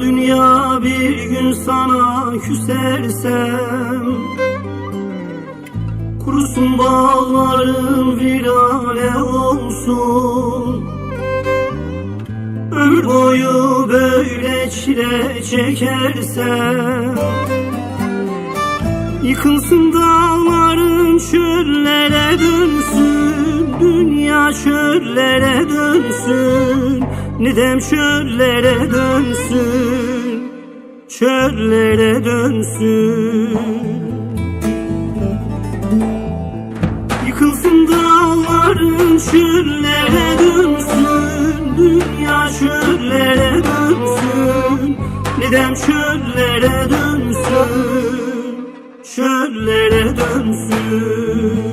dünya bir gün sana küsersem Kurusun bağların virane olsun. Ömür boyu böyle çile çekersem Yıkılsın dağların çöllere dönsün Dünya çöllere dönsün Nidem çöllere dönsün? Çöllere dönsün. Yıkılsın dağların çöllere dönsün. Dünya çöllere dönsün. Nidem çöllere dönsün? Çöllere dönsün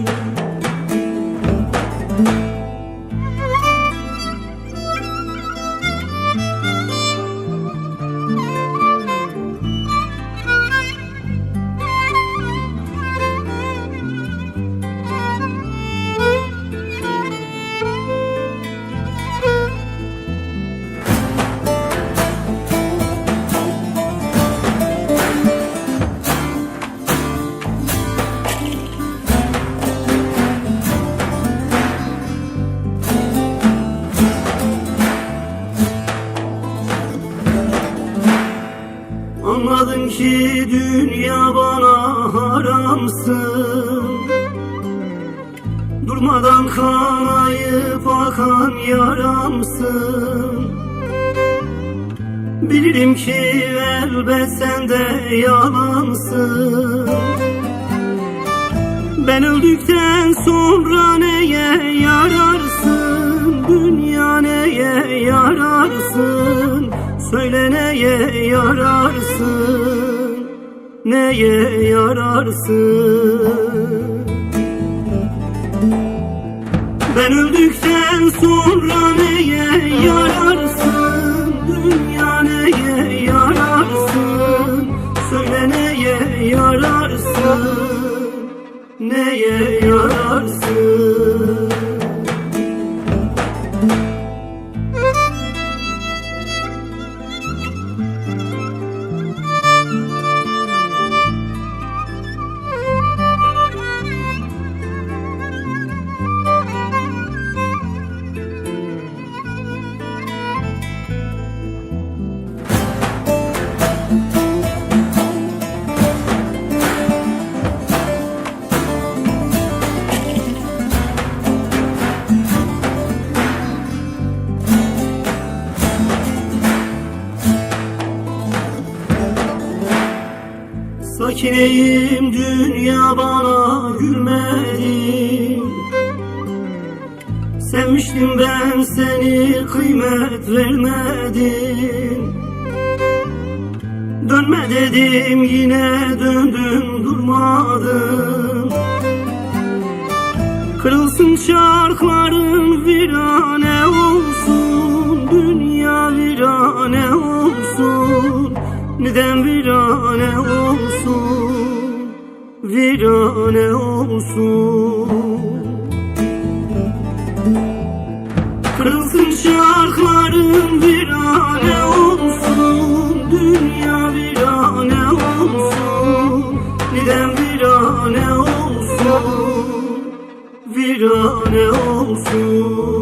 Anladım ki dünya bana haramsın. Durmadan kanayıp akan yaramsın. Bilirim ki elbet sen yalansın. Ben öldükten sonra neye Dünya neye yararsın Söyle neye yararsın Neye yararsın? Ben öldükten sonra neye yararsın Dünya neye yararsın? Söyle neye yararsın Neye Sakineyim dünya bana gülmedi. Sevmiştim ben seni kıymet vermedin Dönme dedim yine döndüm durmadım Kırılsın çarkların virane olsun. Dünya virane olsun. Neden virane virane olsun. Kırılsın şahların virane olsun. Dünya virane olsun. Neden virane olsun? Virane olsun.